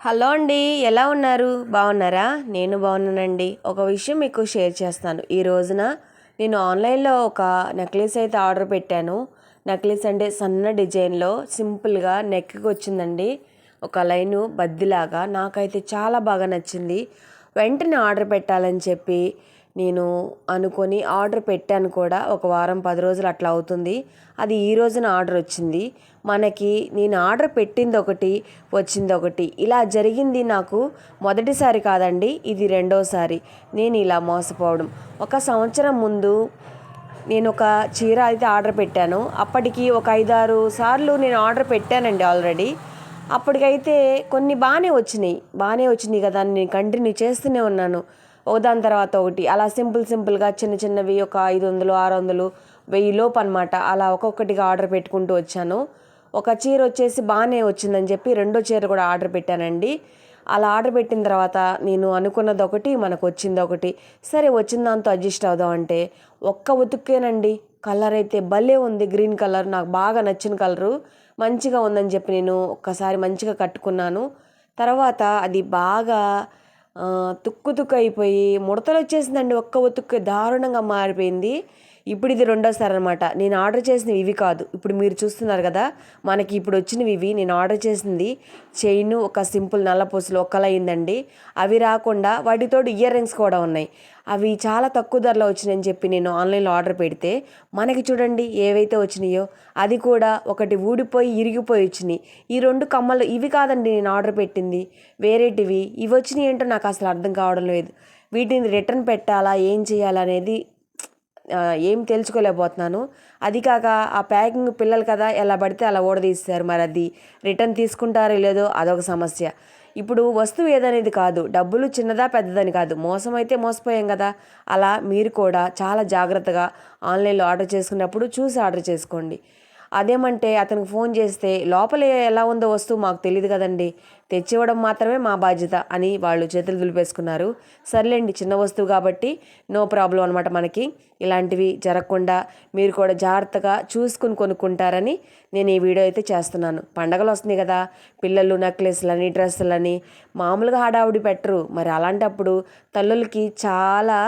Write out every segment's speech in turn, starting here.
Hello అండి ఎలా ఉన్నారు? బాగున్నారా? నేను బాగున్నానండి. ఒక విషయం మీకు షేర్ చేస్తాను. ఈ రోజున నేను ఆన్లైన్లో ఒక నెక్లెస్ అయితే ఆర్డర్ పెట్టాను. నెక్లెస్ అంటే సన్న డిజైన్లో సింపుల్గా నెక్కి వచ్చిందండి. ఒక లైను బద్దిలాగా నాకైతే చాలా బాగా నచ్చింది. వెంటనే ఆర్డర్ పెట్టాలని చెప్పి నేను అనుకొని ఆర్డర్ పెట్టాను కూడా ఒక వారం పది రోజులు అట్లా అవుతుంది. అది ఈ రోజున ఆర్డర్ వచ్చింది. మనకి నేను ఆర్డర్ పెట్టింది ఒకటి వచ్చింది ఒకటి. ఇలా జరిగింది నాకు మొదటిసారి కాదండి ఇది రెండోసారి. నేను ఇలా మోసపోవడం. ఒక సంవత్సరం ముందు నేను ఒక చీర అయితే ఆర్డర్ పెట్టాను. అప్పటికి ఒక ఐదారు సార్లు నేను ఆర్డర్ పెట్టానండి ఆల్రెడీ. అప్పటికైతే కొన్ని బాగానే వచ్చినాయి. బాగానే వచ్చినాయి కదా నేను కంటిన్యూ చేస్తూనే ఉన్నాను. దాని తర్వాత ఒకటి. అలా సింపుల్ సింపుల్గా చిన్న చిన్నవి ఒక ఐదు వందలు ఆరు వందలు వెయ్యి లోపు అనమాట అలా ఒక్కొక్కటిగా ఆర్డర్ పెట్టుకుంటూ వచ్చాను. ఒక చీర వచ్చేసి బాగానే వచ్చిందని చెప్పి రెండో చీర కూడా ఆర్డర్ పెట్టానండి. అలా ఆర్డర్ పెట్టిన తర్వాత నేను అనుకున్నది ఒకటి మనకు వచ్చింది ఒకటి. సరే వచ్చిన దాంతో అడ్జస్ట్ అవుదాం అంటే ఒక్క ఉతుక్కేనండి. కలర్ అయితే భలే ఉంది. గ్రీన్ కలర్ నాకు బాగా నచ్చిన కలరు. మంచిగా ఉందని చెప్పి నేను ఒక్కసారి మంచిగా కట్టుకున్నాను. తర్వాత అది బాగా తుక్కు తుక్కు అయిపోయి ముడతలు వచ్చేసిందండి ఒక్క ఉతుక్కు దారుణంగా మారిపోయింది. ఇప్పుడు ఇది రెండోసారి అనమాట నేను ఆర్డర్ చేసినవి ఇవి కాదు. ఇప్పుడు మీరు చూస్తున్నారు కదా మనకి ఇప్పుడు వచ్చినవి ఇవి. నేను ఆర్డర్ చేసింది చైన్ ఒక సింపుల్ నల్ల పూసలు ఒక్కలైందండి అవి రాకుండా వాటితో ఇయర్ రింగ్స్ కూడా ఉన్నాయి. అవి చాలా తక్కువ ధరలో వచ్చినాయని చెప్పి నేను ఆన్లైన్లో ఆర్డర్ పెడితే మనకి చూడండి ఏవైతే వచ్చినాయో అది కూడా ఒకటి ఊడిపోయి ఇరిగిపోయి వచ్చినాయి. ఈ రెండు కమ్మలు ఇవి కాదండి నేను ఆర్డర్ పెట్టింది. వేరేటివి. ఇవి వచ్చినాయి ఏంటో నాకు అసలు అర్థం కావడం లేదు. వీటిని రిటర్న్ పెట్టాలా? ఏం చేయాలనేది ఏం తెలుసుకోలేకపోతున్నాను. అది కాక ఆ ప్యాకింగ్ పిల్లలు కదా ఎలా పడితే అలా ఓడదీస్తారు మరి అది. రిటర్న్ తీసుకుంటారో లేదో అదొక సమస్య. ఇప్పుడు వస్తువు ఏదనేది కాదు డబ్బులు చిన్నదా పెద్దదని కాదు మోసం అయితే మోసపోయాం కదా. అలా మీరు కూడా చాలా జాగ్రత్తగా ఆన్లైన్లో ఆర్డర్ చేసుకున్నప్పుడు చూసి ఆర్డర్ చేసుకోండి. అదేమంటే అతనికి ఫోన్ చేస్తే లోపల ఎలా ఉందో వస్తువు మాకు తెలియదు కదండి. తెచ్చివ్వడం మాత్రమే మా బాధ్యత అని వాళ్ళు చేతులు దులిపేసుకున్నారు. సర్లేండి చిన్న వస్తువు కాబట్టి నో ప్రాబ్లం అనమాట మనకి. ఇలాంటివి జరగకుండా మీరు కూడా జాగ్రత్తగా చూసుకుని కొనుక్కుంటారని నేను ఈ వీడియో అయితే చేస్తున్నాను. పండగలు వస్తున్నాయి కదా. పిల్లలు నెక్లెస్లని డ్రెస్సులని మామూలుగా హడావుడి పెట్టరు. మరి అలాంటప్పుడు తల్లులకి చాలా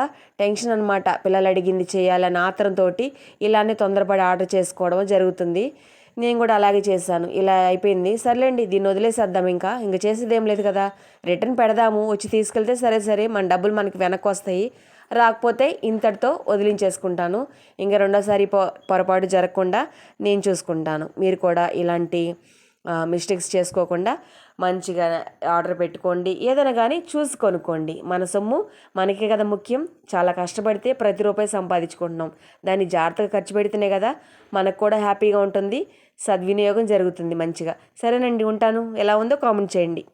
టెన్షన్ అనమాట పిల్లలు అడిగింది చేయాలని ఆత్రంతో ఇలానే తొందరపడి ఆర్డర్ చేసుకోవడం జరుగుతుంది. నేను కూడా అలాగే చేశాను. ఇలా అయిపోయింది. సర్లేండి దీన్ని వదిలేసేద్దాం ఇంకా. ఇంకా చేసేది ఏం లేదు కదా. రిటర్న్ పెడదాము. వచ్చి తీసుకెళ్తే సరే సరే. మన డబ్బులు మనకి వెనక్కి వస్తాయి. రాకపోతే ఇంతటితో వదిలించేసుకుంటాను. ఇంకా రెండోసారి పొరపాటు జరగకుండా నేను చూసుకుంటాను. మీరు కూడా ఇలాంటి మిస్టేక్స్ చేసుకోకుండా మంచిగా ఆర్డర్ పెట్టుకోండి. ఏదైనా కానీ చూసి కొనుక్కోండి. మన సొమ్ము మనకే కదా ముఖ్యం. చాలా కష్టపడితే ప్రతి రూపాయి సంపాదించుకుంటున్నాం. దాన్ని జాగ్రత్తగా ఖర్చు పెడితేనే కదా మనకు కూడా హ్యాపీగా ఉంటుంది. సద్వినియోగం జరుగుతుంది మంచిగా. సరేనండి ఉంటాను. ఎలా ఉందో కామెంట్ చేయండి.